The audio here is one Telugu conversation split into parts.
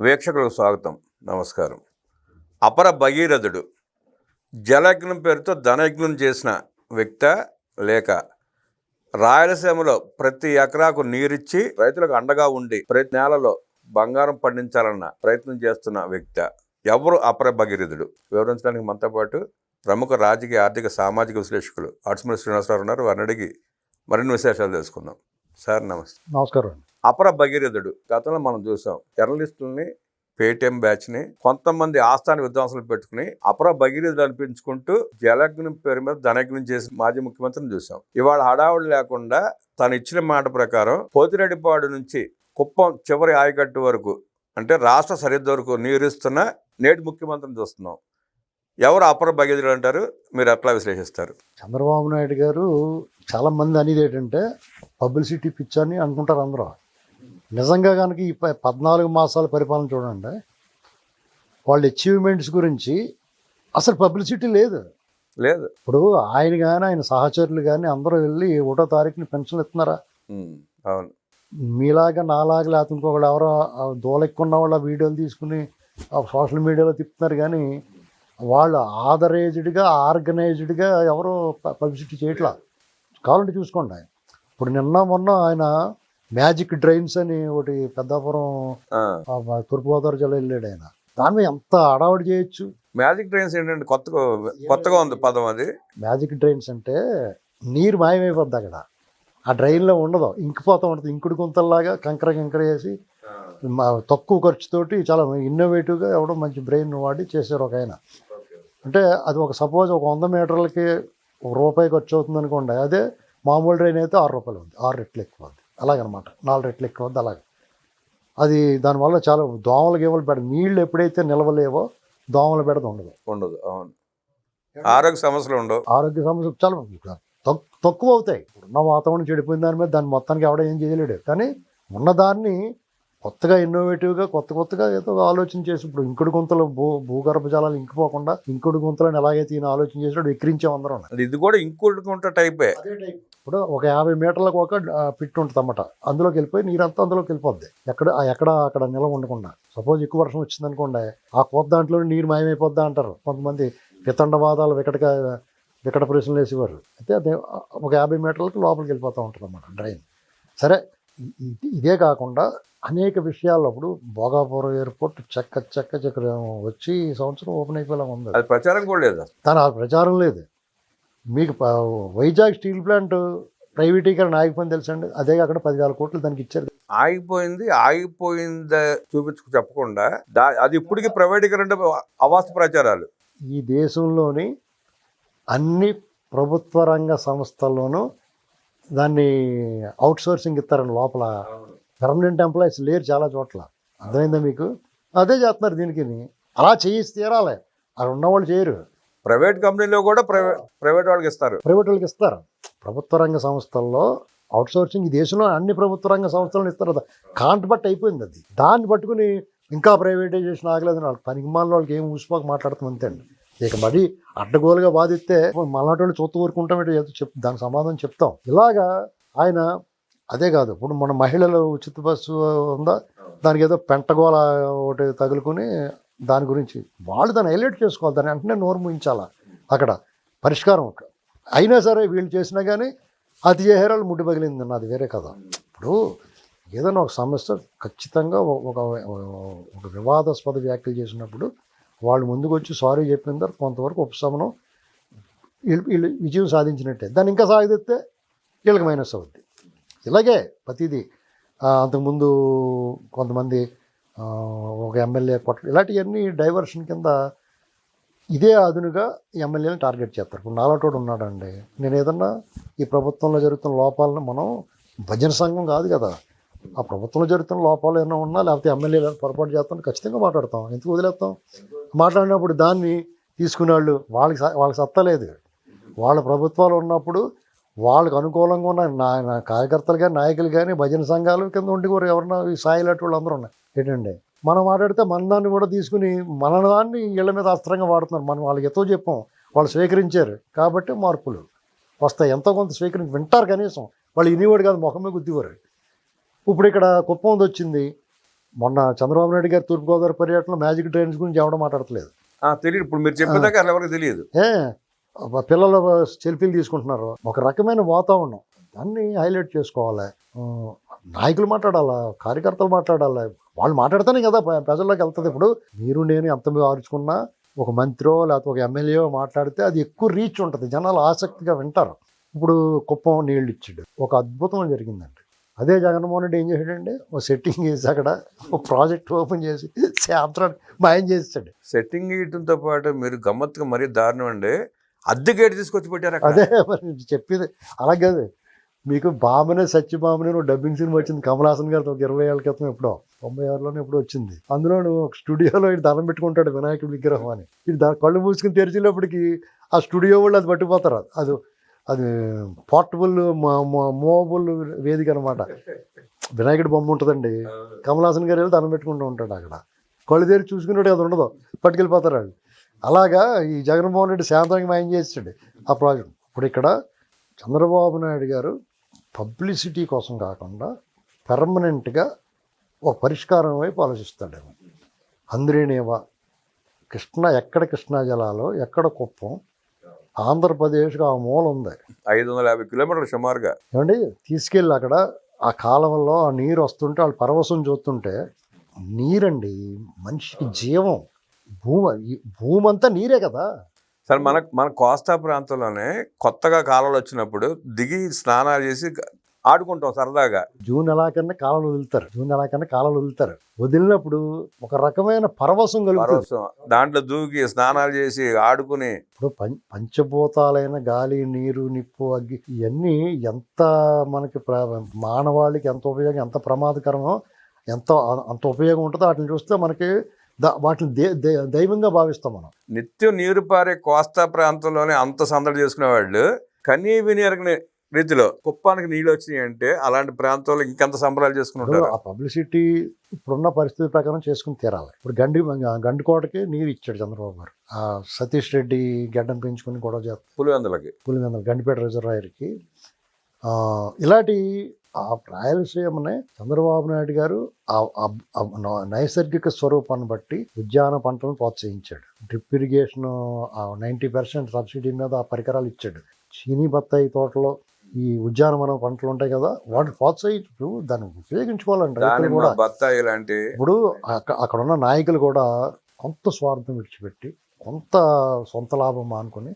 వీక్షకులకు స్వాగతం. నమస్కారం. అపర భగీరథుడు జలయజ్ఞం పేరుతో ధనయజ్ఞం చేసిన వ్యక్త లేక రాయలసీమలో ప్రతి ఎకరాకు నీరిచ్చి రైతులకు అండగా ఉండి ప్రతి నేలలో బంగారం పండించాలన్న ప్రయత్నం చేస్తున్న వ్యక్తి ఎవరు అపర భగీరథుడు? వివరించడానికి మనతో పాటు ప్రముఖ రాజకీయ ఆర్థిక సామాజిక విశ్లేషకులు అడ్స్మల్ శ్రీనివాసరావు ఉన్నారు. వారిని అడిగి మరిన్ని విశేషాలు తెలుసుకుందాం. సార్ నమస్తే. నమస్కారం అపర భగీరథుడు. గతంలో మనం చూసాం జర్నలిస్టుల్ని పేటిఎం బ్యాచ్ని కొంతమంది ఆస్థాన విద్వాంసులు పెట్టుకుని అపర భగీరథులు అనిపించుకుంటూ జలగ్నం పేరు మీద ధనగ్నం చేసి మాజీ ముఖ్యమంత్రిని చూసాం. ఇవాళ హడావుడి లేకుండా తను ఇచ్చిన మాట ప్రకారం పోతిరెడ్డిపాడు నుంచి కుప్పం చివరి ఆయకట్టు వరకు అంటే రాష్ట్ర సరిహద్దు వరకు నీరుస్తున్న నేటి ముఖ్యమంత్రిని చూస్తున్నాం. ఎవరు అపర భగీరథుడు అంటారు? మీరు ఎట్లా విశ్లేషిస్తారు? చంద్రబాబు నాయుడు గారు చాలా మంది అనేది ఏంటంటే పబ్లిసిటీ పిచ్ అనుకుంటారు అందరూ. నిజంగా కనుక ఈ ప- పద్నాలుగు మాసాల పరిపాలన చూడండి. వాళ్ళ అచీవ్మెంట్స్ గురించి అసలు పబ్లిసిటీ లేదు. లేదు. ఇప్పుడు ఆయన కానీ ఆయన సహచరులు కానీ అందరూ వెళ్ళి ఒకటో తారీఖుని పెన్షన్లు ఇస్తున్నారా? అవును. మీలాగా నాలాగా లేకపోతే ఇంకొకళ్ళు ఎవరో దూలెక్కున్న వాళ్ళ వీడియోలు తీసుకుని సోషల్ మీడియాలో తిప్పుతున్నారు కానీ వాళ్ళు ఆథరైజ్డ్గా ఆర్గనైజ్డ్గా ఎవరో పబ్లిసిటీ చేయట్లా. కావాలంటే చూసుకోండి ఇప్పుడు నిన్న మొన్న ఆయన మ్యాజిక్ డ్రైన్స్ అని ఒకటి పెద్దాపురం తూర్పుగోదావరి జిల్లా వెళ్ళాడు ఆయన. దాని మీద ఎంత అడావుడి చేయొచ్చు? మ్యాజిక్ ట్రైన్స్ ఏంటంటే కొత్తగా కొత్తగా ఉంది పదం అది. మ్యాజిక్ డ్రైన్స్ అంటే నీరు మాయమైపోద్ది అక్కడ. ఆ డ్రైన్లో ఉండదు. ఇంకిపోతూ ఉంటుంది ఇంకుడు గుంతల్లాగా కంకర కంకర వేసి మా తక్కువ ఖర్చుతోటి చాలా ఇన్నోవేటివ్గా ఎవడో మంచి బ్రెయిన్ వాడి చేశారు ఒక ఆయన. అంటే అది ఒక సపోజ్ ఒక వంద మీటర్లకి ఒక రూపాయి ఖర్చు అవుతుంది అనుకోండి. అదే మామూలు డ్రైన్ అయితే ఆరు రూపాయలు ఉంది. ఆరు రెట్లు ఎక్కువ ఉంది. అలాగనమాట. నాలుగు రెట్లు ఎక్కువ ఉంది అలాగే. అది దానివల్ల చాలా దోమలు గేమలు పెడ నీళ్ళు ఎప్పుడైతే నిలవలేవో దోమల బెడద ఉండదు. ఉండదు అవును. ఆరోగ్య సమస్యలు ఉండవు. ఆరోగ్య సమస్యలు చాలా తక్- తక్కువ అవుతాయి. ఉన్న వాతావరణం చెడిపోయిన దాని మీద దాన్ని మొత్తానికి ఎవడ ఏం చేయలేడు. కానీ ఉన్నదాన్ని కొత్తగా ఇన్నోవేటివ్గా కొత్త కొత్తగా ఏదో ఆలోచన చేసి ఇప్పుడు ఇంకుడు గుంతలు భూ భూగర్భ జలాలు ఇంకిపోకుండా ఇంకుడు గుంతలను ఎలాగైతే ఈయన ఆలోచన చేసినాడు ఎక్కిరించాం అందరం అది ఇది కూడా ఇంకొడుకుంట టైపే. ఇప్పుడు ఒక యాభై మీటర్లకు ఒక పిట్ ఉంటుంది అన్నమాట అందులోకి వెళ్ళిపోయి నీరంతా అందులోకి వెళ్ళిపోద్ది. ఎక్కడ ఎక్కడ అక్కడ నిలవ ఉండకుండా. సపోజ్ ఎక్కువ వర్షం వచ్చింది అనుకోండి ఆ కొత్త దాంట్లో నీరు మాయమైపోద్దా అంటారు. కొంతమంది వితండవాదాలు వికటగా వికట ప్రశ్నలు వేసేవారు. అయితే అదే ఒక యాభై మీటర్లకు లోపలికి వెళ్ళిపోతూ ఉంటుంది అన్నమాట డ్రైన్. సరే ఇదే కాకుండా అనేక విషయాల్లో ఇప్పుడు భోగాపురం ఎయిర్పోర్ట్ చెక్క చెక్క చెక్క వచ్చి ఈ సంవత్సరం ఓపెన్ అయిపోయేలా ఉంది. ప్రచారం కూడా లేదు? ఆ ప్రచారం లేదు. మీకు వైజాగ్ స్టీల్ ప్లాంట్ ప్రైవేటీకరణ ఆగిపోయింది తెలుసండి. అదే కాకుండా పదివేల కోట్లు దానికి ఇచ్చారు. ఆగిపోయింది ఆగిపోయింది చూపించుకు చెప్పకుండా అది ఇప్పటికీ ప్రైవేటీకరణ అవాస్తవ ప్రచారాలు. ఈ దేశంలోని అన్ని ప్రభుత్వ రంగ సంస్థల్లోనూ దాన్ని అవుట్ సోర్సింగ్ ఇస్తారండి లోపల. పర్మనెంట్ ఎంప్లాయీస్ లేరు చాలా చోట్ల. అర్థమైందా మీకు? అదే చేస్తున్నారు దీనికి అలా చేయిస్తే తీరాలి. అక్కడ ఉన్నవాళ్ళు చేయరు. ప్రైవేట్ కంపెనీలో కూడా ప్రైవేట్ ప్రైవేట్ వాళ్ళకి ఇస్తారు. ప్రైవేట్ వాళ్ళకి ఇస్తారు. ప్రభుత్వ రంగ సంస్థల్లో అవుట్ సోర్సింగ్ ఈ దేశంలో అన్ని ప్రభుత్వ రంగ సంస్థలను ఇస్తారు కదా. కాంట్ బట్టి అయిపోయింది అది. దాన్ని పట్టుకుని ఇంకా ప్రైవేటైజేషన్ ఆగలేదు వాళ్ళకి పనికి మాలిన వాళ్ళకి ఏం ఊసిపోక మాట్లాడుతాం అంతే అండి. ఇక మరి అడ్డగోలుగా బాధిస్తే మలాంటి వాళ్ళు చూస్తూ ఊరుకుంటాం ఏదో చెప్ దానికి సమాధానం చెప్తాం. ఇలాగా ఆయన అదే కాదు ఇప్పుడు మన మహిళలు ఉచిత బస్సు ఉందా? దానికి ఏదో పెంటగోళ ఒకటి తగులుకొని దాని గురించి. వాళ్ళు దాన్ని హైలైట్ చేసుకోవాలి. దాన్ని వెంటనే నోరు ముయించాలా? అక్కడ పరిష్కారం అయినా సరే వీళ్ళు చేసినా కానీ అతి చేహేరాలు ముడ్డు పగిలింది అన్నది వేరే కథ. ఇప్పుడు ఏదైనా ఒక సమస్య ఖచ్చితంగా ఒక ఒక- వివాదాస్పద వ్యాఖ్యలు చేసినప్పుడు వాళ్ళు ముందుకు వచ్చి సారీ చెప్పిన తర్వాత కొంతవరకు ఉపశమనం వీళ్ళు వీళ్ళు విజయం సాధించినట్టే. దాన్ని ఇంకా సాగదిస్తే వీళ్ళకి మైనస్ అవుద్ది. ఇలాగే ప్రతిదీ అంతకుముందు కొంతమంది ఒక ఎమ్మెల్యే కొట్ట ఇలాంటివన్నీ డైవర్షన్ కింద ఇదే అదునుగా ఎమ్మెల్యేని టార్గెట్ చేస్తారు. ఇప్పుడు నాలటోడు ఉన్నాడండి. నేను ఏదన్నా ఈ ప్రభుత్వంలో జరుగుతున్న లోపాలను మనం భజన సంఘం కాదు కదా. ఆ ప్రభుత్వంలో జరుగుతున్న లోపాలు ఏమైనా ఉన్నా లేకపోతే ఎమ్మెల్యేలు పొరపాటు చేస్తాం ఖచ్చితంగా మాట్లాడతాం. ఎందుకు వదిలేస్తాం? మాట్లాడినప్పుడు దాన్ని తీసుకునే వాళ్ళు వాళ్ళకి స- వాళ్ళకి సత్తా లేదు. వాళ్ళ ప్రభుత్వాలు ఉన్నప్పుడు వాళ్ళకి అనుకూలంగా ఉన్న నా కార్యకర్తలు కానీ నాయకులు కానీ భజన సంఘాలు కింద ఉండి కూడా ఎవరన్నా ఈ సాయి లాంటి వాళ్ళు అందరూ ఉన్నాయి. ఏంటండి మనం మాట్లాడితే మన దాన్ని కూడా తీసుకుని మన దాన్ని ఇళ్ళ మీద అస్త్రంగా వాడుతున్నారు. మనం వాళ్ళకి ఎంతో చెప్పాం. వాళ్ళు స్వీకరించారు. కాబట్టి మార్పులు. వస్తాయి. ఎంతో కొంత స్వీకరించి వింటారు కనీసం. వాళ్ళు ఇనివాడు కాదు ముఖమే గుద్దివారు. ఇప్పుడు ఇక్కడ కుప్పం వచ్చింది. మొన్న చంద్రబాబు నాయుడు గారి తూర్పుగోదావరి పర్యటనలో మ్యాజిక్ ట్రైన్స్ గురించి ఎవడో మాట్లాడట్లేదు తెలియదు ఇప్పుడు మీరు చెప్పేదాకా ఎవరికి తెలియదు. ఏ పిల్లలు సెల్ఫీలు తీసుకుంటున్నారు. ఒక రకమైన వాతావరణం. దాన్ని హైలైట్ చేసుకోవాలి. నాయకులు మాట్లాడాలా? కార్యకర్తలు మాట్లాడాలి? వాళ్ళు మాట్లాడితేనే కదా ప్రజల్లోకి వెళ్తుంది. ఇప్పుడు మీరు నేను ఎంత ఆర్చుకున్నా ఒక మంత్రో లేకపోతే ఒక ఎమ్మెల్యే మాట్లాడితే అది ఎక్కువ రీచ్ ఉంటుంది. జనాలు ఆసక్తిగా వింటారు. ఇప్పుడు కుప్పం నీళ్ళు ఇచ్చాడు. ఒక అద్భుతం జరిగిందండి. అదే జగన్మోహన్ రెడ్డి ఏం చేశాడండి? ఒక సెట్టింగ్ చేసి అక్కడ ఒక ప్రాజెక్ట్ ఓపెన్ చేసి శాంత్రాన్ని మాయం చేసాడు సెట్టింగ్ ఇవ్వడంతో పాటు మీరు గమ్మత్తుగా మరీ దారుణం అండి. అద్దె గేట్ తీసుకొచ్చి పెట్టారు అదే మరి చెప్పింది. అలాగే కాదు. మీకు బామనే సత్యభామనే నువ్వు డబ్బింగ్ సినిమా వచ్చింది. కమల్ హాసన్ గారితో ఒక ఇరవై ఏళ్ళ క్రితం ఎప్పుడో తొంభై ఆరులోనే ఎప్పుడో వచ్చింది. అందులో నువ్వు ఒక స్టూడియోలో ఇటు దండం పెట్టుకుంటాడు వినాయకుడి విగ్రహం అని. ఇటు దా కళ్ళు మూసుకుని తెరిచేటప్పటికి ఆ స్టూడియో వాళ్ళు అది పట్టిపోతారు అది అది పోర్టబుల్ మూవబుల్ వేదిక అనమాట వినాయకుడి బొమ్మ ఉంటుందండి. కమల్ హాసన్ గారు వెళ్ళి దండం పెట్టుకుంటూ ఉంటాడు అక్కడ. కళ్ళు తెరిచి చూసుకున్నాడు అది ఉండదు. పట్టుకెళ్ళిపోతారు వాళ్ళు. అలాగా ఈ జగన్మోహన్ రెడ్డి శాంతానికి మాయం చేసాడు ఆ ప్రాజెక్ట్. ఇప్పుడు ఇక్కడ చంద్రబాబు నాయుడు గారు పబ్లిసిటీ కోసం కాకుండా పెర్మనెంట్గా ఒక పరిష్కారం వైపు ఆలోచిస్తాడేమో. అంద్రేనేవా కృష్ణ ఎక్కడ కృష్ణా జలాలు ఎక్కడ కుప్పం? ఆంధ్రప్రదేశ్కి ఆ మూల ఉంది. ఐదు వందల యాభై కిలోమీటర్లు సుమారుగా. ఏమండి? తీసుకెళ్ళి అక్కడ ఆ కాలంలో ఆ నీరు వస్తుంటే వాళ్ళు పరవశం చూస్తుంటే నీరండి మనిషికి జీవం. భూమి అంతా నీరే కదా. సరే మన మన కోస్తా ప్రాంతంలోనే కొత్తగా కాలాలు వచ్చినప్పుడు దిగి స్నానాలు చేసి ఆడుకుంటాం సరదాగా. జూన్ ఎలా కన్నా కాలాలు వదులుతారు. జూన్ ఎలా కన్నా కాలాలు వదులుతారు. వదిలినప్పుడు ఒక రకమైన పరవశం కలుగుతుంది. దాంట్లో దూకి స్నానాలు చేసి ఆడుకుని. ఇప్పుడు పంచభూతాలైన గాలి నీరు నిప్పు అగ్గి ఇవన్నీ ఎంత మనకి మానవాళికి ఎంత ఉపయోగం ఎంత ప్రమాదకరమో ఎంత అంత ఉపయోగం ఉంటుందో వాటిని చూస్తే మనకి వాటిని దైవంగా భావిస్తాం మనం. నిత్యం నీరు పారే కోస్తా ప్రాంతంలోనే అంత సందడి చేసుకునే వాళ్ళు కనీ విని ఎరగని రీతిలో కుప్పానికి నీళ్ళు వచ్చినాయి అంటే అలాంటి ప్రాంతాల్లో ఇంకెంత సంబరాలు ఉంటారు? ఆ పబ్లిసిటీ ఇప్పుడున్న పరిస్థితి ప్రకారం చేసుకుని తీరాలి. ఇప్పుడు గండి గండికోటకి నీరు ఇచ్చాడు చంద్రబాబు గారు. ఆ సతీష్ రెడ్డి గడ్డం పెంచుకుని గొడవ చేస్తారు పులివెందులకి. పులివెందుల గండిపేట రిజర్వాయర్కి. ఇలాంటి ఆ రాయలసీమనే చంద్రబాబు నాయుడు గారు నైసర్గిక స్వరూపాన్ని బట్టి ఉద్యాన పంటలను ప్రోత్సహించాడు. Drip irrigation ninety percent subsidy మీద ఆ పరికరాలు ఇచ్చాడు. చీనీ బత్తాయి తోటలో ఈ ఉద్యానవన పంటలు ఉంటాయి కదా వాటిని ప్రోత్సహించు దాన్ని రైతులు దానిమ్మ కూడా. బత్తాయి లాంటి ఇప్పుడు అక్క- అక్కడ ఉన్న నాయకులు కూడా కొంత స్వార్థం విడిచిపెట్టి కొంత సొంత లాభం మానుకొని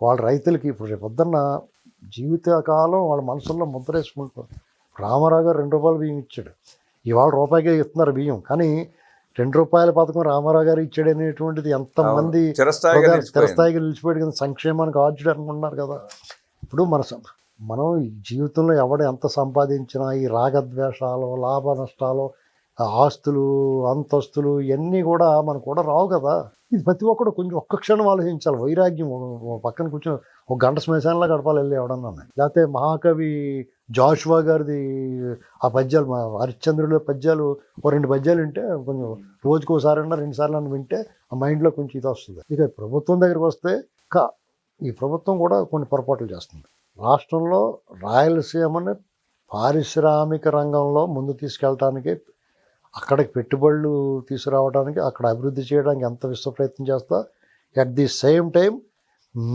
వాళ్ళ రైతులకి ఇప్పుడు రేపు పొద్దున్న జీవితకాలం వాళ్ళ మనసుల్లో ముద్ర వేసుకుంటారు రామారావు గారు రెండు రూపాయలు బియ్యం ఇచ్చాడు. ఇవాళ రూపాయికే ఇస్తున్నారు బియ్యం. కానీ రెండు రూపాయల పథకం రామారావు గారు ఇచ్చాడు అనేటువంటిది ఎంతమంది చిరస్థాయిగా. స్థిరస్థాయిగా నిలిచిపోయాడు కదా సంక్షేమానికి ఆర్జుడు అనుకుంటున్నారు కదా. ఇప్పుడు మన మనం జీవితంలో ఎవడు ఎంత సంపాదించినా ఈ రాగద్వేషాలు లాభ నష్టాలు ఆస్తులు అంతస్తులు ఇవన్నీ కూడా మనకు కూడా రావు కదా. ఇది ప్రతి ఒక్కడు కొంచెం ఒక్క క్షణం ఆలోచించాలి. వైరాగ్యం పక్కన కూర్చొని ఒక గంట శ్మశానంలో గడపాలి వెళ్ళి ఎవడన్నా లేకపోతే మహాకవి జాషువా గారిది ఆ పద్యాలు మా హరిశ్చంద్రుల పద్యాలు ఓ రెండు పద్యాలు వింటే కొంచెం రోజుకోసారి అన్నా రెండు సార్లు అన్న వింటే ఆ మైండ్లో కొంచెం ఇది వస్తుంది. ఇక ప్రభుత్వం దగ్గరికి వస్తే కా ఈ ప్రభుత్వం కూడా కొన్ని పొరపాట్లు చేస్తుంది. రాష్ట్రంలో రాయలసీమని పారిశ్రామిక రంగంలో ముందు తీసుకెళ్ళటానికి అక్కడికి పెట్టుబడులు తీసుకురావడానికి అక్కడ అభివృద్ధి చేయడానికి ఎంత విశ్వ ప్రయత్నం చేస్తా అట్ ది సేమ్ టైం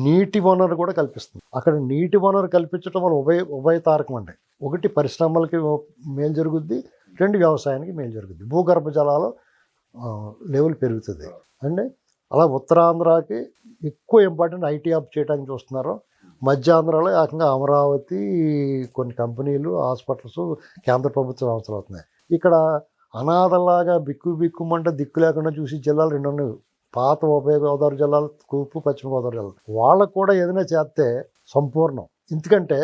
నీటి వనరు కూడా కల్పిస్తుంది. అక్కడ నీటి వనరు కల్పించడం వల్ల ఉభయ ఉభయతారకం అండి. ఒకటి పరిశ్రమలకి మేలు జరుగుద్ది రెండు వ్యవసాయానికి మేలు జరుగుద్ది. భూగర్భ జలాలు లెవెల్ పెరుగుతుంది. అండి అలా ఉత్తరాంధ్రకి ఎక్కువ ఇంపార్టెంట్ ఐటీ ఆప్ చేయడానికి చూస్తున్నారు మధ్యాంధ్రలో ఏకంగా అమరావతి కొన్ని కంపెనీలు హాస్పిటల్స్ కేంద్ర ప్రభుత్వం అవసరం అవుతున్నాయి. ఇక్కడ అనాథలాగా బిక్కు బిక్కుమంటే దిక్కు లేకుండా చూసి జిల్లాలు రెండు ఉన్నాయి. పాత ఉభయ గోదావరి జిల్లాలు తూర్పు పశ్చిమ గోదావరి జిల్లాలు. వాళ్ళకు కూడా ఏదైనా చేస్తే సంపూర్ణం. ఎందుకంటే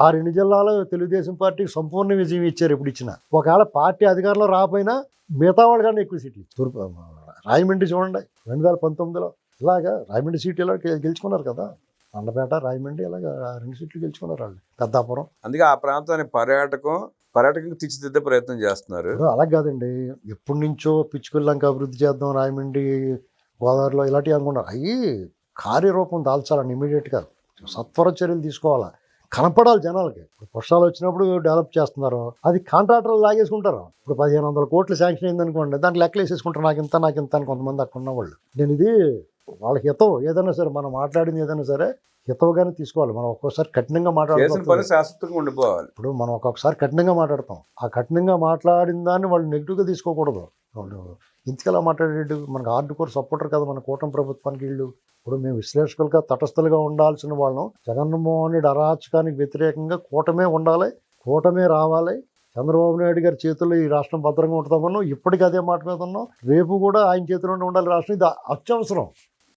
ఆ రెండు జిల్లాలో తెలుగుదేశం పార్టీకి సంపూర్ణ విజయం ఇచ్చారు ఇప్పుడు ఇచ్చిన. ఒకవేళ పార్టీ అధికారంలో రాకపోయినా మిగతా వాళ్ళు కానీ ఎక్కువ సీట్లు తూర్పు రాయమండ్రి చూడండి రెండు వేల పంతొమ్మిదిలో. ఇలాగా రాయమండ్రి సీట్ ఇలా గెలుచుకున్నారు కదా. మండపేట రాయమండ్రి ఇలాగా రెండు సీట్లు గెలుచుకున్నారు వాళ్ళు. పెద్దాపురం. అందుకే ఆ ప్రాంతాన్ని పర్యాటకం పర్యాటకం తీర్చిదిద్దే ప్రయత్నం చేస్తున్నారు. అలా కాదండి. ఎప్పటి నుంచో పిచ్చుకల్లంక అభివృద్ధి చేద్దాం రాయమండ్రి గోదావరిలో ఇలాంటివి అనుకున్నారు అవి కార్యరూపం దాల్చాలని ఇమీడియట్గా సత్వర చర్యలు తీసుకోవాలా. కనపడాలి జనాలకి. వర్షాలు వచ్చినప్పుడు డెవలప్ చేస్తున్నారు. అది కాంట్రాక్టర్లు లాగేసుకుంటారు. ఇప్పుడు పదిహేను వందల కోట్లు శాంక్షన్ అయింది అనుకోండి దాంట్లో లెక్కలు వేసేసుకుంటారు. నాకు ఇంత నాకు ఇంత అని కొంతమంది అక్కడ ఉన్న వాళ్ళు నేను ఇది వాళ్ళకి హితం. ఏదైనా సరే మనం మాట్లాడింది ఏదైనా సరే హితవుగానే తీసుకోవాలి. మనం ఒక్కోసారి కఠినంగా శాశ్వతంగా ఉండిపోవాలి. ఇప్పుడు మనం ఒక్కొక్కసారి కఠినంగా మాట్లాడతాం. ఆ కఠినంగా మాట్లాడిన దాన్ని వాళ్ళు నెగిటివ్గా తీసుకోకూడదు. వాళ్ళు ఇంతకలా మాట్లాడేటు మనకు హార్డ్ కోర్ సపోర్టర్ కదా మన కూటమి ప్రభుత్వానికి వీళ్ళు. ఇప్పుడు మేము విశ్లేషకులుగా తటస్థులుగా ఉండాల్సిన వాళ్ళం. జగన్మోహన్ రెడ్డి అరాచకానికి వ్యతిరేకంగా కూటమే ఉండాలి. కూటమే రావాలి. చంద్రబాబు నాయుడు గారి చేతుల్లో ఈ రాష్ట్రం భద్రంగా ఉంటుందన్నాం ఇప్పటికీ అదే మాట మీద ఉన్నాం. రేపు కూడా ఆయన చేతిలోనే ఉండాలి రాష్ట్రం. ఇది అత్యవసరం.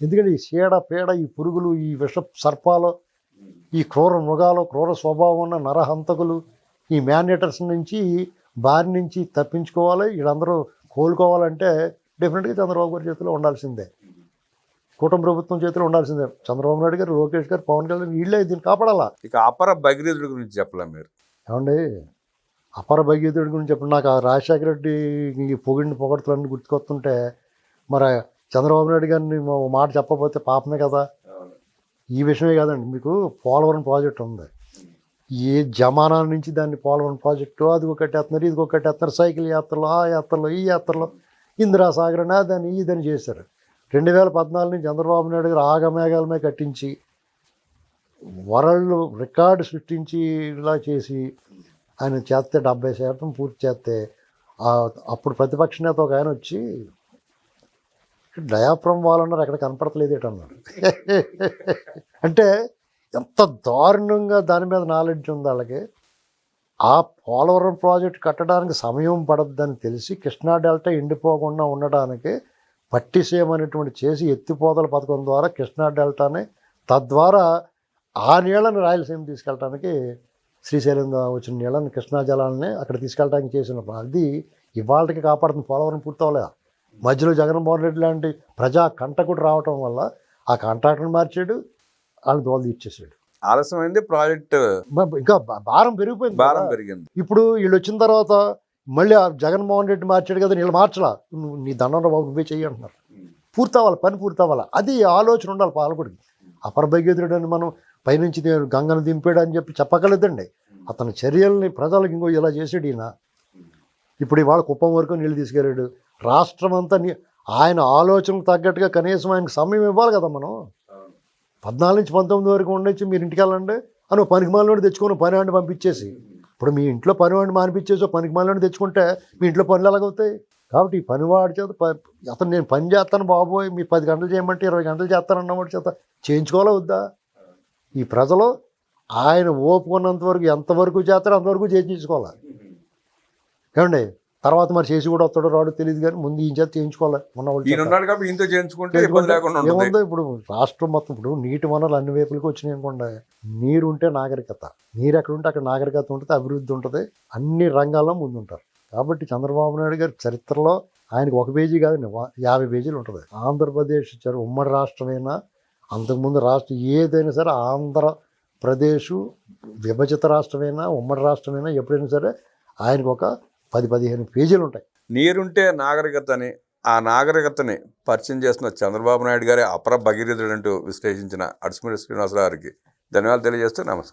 ఎందుకంటే ఈ చీడ పేడ ఈ పురుగులు ఈ విష సర్పాలు ఈ క్రూర మృగాలు క్రూర స్వభావం ఉన్న నరహంతకులు ఈ మ్యానేటర్స్ నుంచి బారి నుంచి తప్పించుకోవాలి వీళ్ళందరూ కోలుకోవాలంటే డెఫినెట్గా చంద్రబాబు గారి చేతిలో ఉండాల్సిందే. కూటమి ప్రభుత్వం చేతిలో ఉండాల్సిందే. చంద్రబాబు నాయుడు గారు లోకేష్ గారు పవన్ కళ్యాణ్ వీళ్ళే దీన్ని కాపాడాలా? ఇక అపర భగీరథుడి గురించి చెప్పలే మీరు? ఏమండి? అపర భగీరథుడి గురించి చెప్పండి. నాకు ఆ రాజశేఖర రెడ్డి ఈ పొగిడిని పొగడుతులన్నీ గుర్తుకొస్తుంటే మరి చంద్రబాబు నాయుడు గారిని మాట చెప్పకపోతే పాపమే కదా. ఈ విషయమే కాదండి మీకు పోలవరం ప్రాజెక్ట్ ఉంది. ఏ జమానా నుంచి దాన్ని పోలవరం ప్రాజెక్టు అది ఒక కట్టేస్తున్నారు ఇది ఒక కట్టేస్తున్నారు సైకిల్ యాత్రలు ఆ యాత్రలు ఈ యాత్రలు ఇందిరా సాగర్ అని దాన్ని ఇదని చేశారు. రెండు వేల పద్నాలుగు నుంచి చంద్రబాబు నాయుడు గారు ఆగమేఘాలమే కట్టించి వరల్డ్ రికార్డు సృష్టించి ఇలా చేసి ఆయన చేస్తే డెబ్బై శాతం పూర్తి చేస్తే అప్పుడు ప్రతిపక్ష నేత ఒక ఆయన వచ్చి డయాఫ్రమ్ వాల్ అన్నారు ఎక్కడ కనపడతలేదు ఏంటి అన్నాడు అంటే ఎంత దారుణంగా దాని మీద నాలెడ్జ్ ఉంది వాళ్ళకి. ఆ పోలవరం ప్రాజెక్ట్ కట్టడానికి సమయం పడద్దని తెలిసి కృష్ణా డెల్టా ఎండిపోకుండా ఉండడానికి పట్టిసీమ అనేటువంటి చేసి ఎత్తిపోతల పథకం ద్వారా కృష్ణా డెల్టాని తద్వారా ఆ నీళ్ళని రాయలసీమ తీసుకెళ్ళడానికి శ్రీశైలం వచ్చిన నీళ్ళని కృష్ణా జలాలని అక్కడ తీసుకెళ్ళడానికి చేసిన అది ఇవాళకి కాపాడుతుంది పోలవరం పూర్తవలేదు? మధ్యలో జగన్మోహన్ రెడ్డి లాంటి ప్రజా కంటకుడు రావటం వల్ల ఆ కాంట్రాక్టర్ని మార్చాడు వాళ్ళని దోలు తీర్చేసాడు ఆలస్యమైంది ప్రాజెక్ట్ ఇంకా భారం పెరిగిపోయింది భారం. పెరిగింది. ఇప్పుడు వీళ్ళు వచ్చిన తర్వాత మళ్ళీ ఆ జగన్మోహన్ రెడ్డి మార్చాడు కదా వీళ్ళు మార్చలా? నీ దండం బాబు నువ్వే చెయ్యి అంటున్నారు. పూర్తవ్వాలి పని పూర్తవ్వాలి? అది ఆలోచన ఉండాలి పాలకుడికి. అపరభగీతుడు అని మనం పైనుంచి గంగను దింపాడు అని చెప్పి చెప్పగలదండి అతని చర్యల్ని ప్రజలకు ఇంకో ఇలా చేసాడు ఈయన. ఇప్పుడు ఇవాళ కుప్పం వరకు నీళ్ళు తీసుకెళ్ళాడు. రాష్ట్రం అంతా ఆయన ఆలోచనకు తగ్గట్టుగా కనీసం ఆయనకు సమయం ఇవ్వాలి కదా మనం. పద్నాలుగు నుంచి పంతొమ్మిది వరకు ఉండొచ్చు మీరు ఇంటికి వెళ్ళండి అని పనికి మాలినోడు తెచ్చుకొని పని వాడిని పంపించేసి. ఇప్పుడు మీ ఇంట్లో పని వాడిని మానిపించేసి పనికి మాలినోడు తెచ్చుకుంటే మీ ఇంట్లో పనులు ఎలాగవుతాయి? కాబట్టి ఈ పనివాడి చేత అతను నేను పని చేస్తాను బాబోయ్ మీ పది గంటలు చేయమంటే ఇరవై గంటలు చేస్తాను అన్నవాడి చేత చేయించుకోవాలా వద్దా? ఈ ప్రజలు ఆయన ఓపుకున్నంత వరకు ఎంతవరకు చేస్తారో అంతవరకు చేయించుకోవాలి. ఏమండి? తర్వాత మరి చేసి కూడా వస్తాడో రాడో తెలియదు కానీ ముందు ఈయన చేత చేయించుకోవాలి. ఉన్న వాళ్ళు ఇంత చేయించుకుంటే ఏముందో ఇప్పుడు రాష్ట్రం మొత్తం ఇప్పుడు నీటి వనరులు అన్ని వైపులకి వచ్చినాయి అనుకోండి. నీరు ఉంటే నాగరికత. నీరు ఎక్కడ ఉంటే అక్కడ నాగరికత ఉంటుంది అభివృద్ధి ఉంటుంది. అన్ని రంగాల్లో ముందుంటారు. కాబట్టి చంద్రబాబు నాయుడు గారి చరిత్రలో ఆయనకు ఒక పేజీ కాదండి యాభై పేజీలు ఉంటుంది. ఆంధ్రప్రదేశ్ చరి ఉమ్మడి రాష్ట్రమైనా అంతకుముందు రాష్ట్రం ఏదైనా సరే ఆంధ్రప్రదేశ్ విభజిత రాష్ట్రమైనా ఉమ్మడి రాష్ట్రమైనా ఎప్పుడైనా సరే ఆయనకు ఒక పది పదిహేను పేజీలు ఉంటాయి. నీరుంటే నాగరికతని ఆ నాగరికతని పరిచయం చేస్తున్న చంద్రబాబు నాయుడు గారే అపర భగీరథుడు అంటూ విశ్లేషించిన అడుసుమూరి శ్రీనివాసరావు గారికి ధన్యవాదాలు తెలియజేస్తూ నమస్కారం.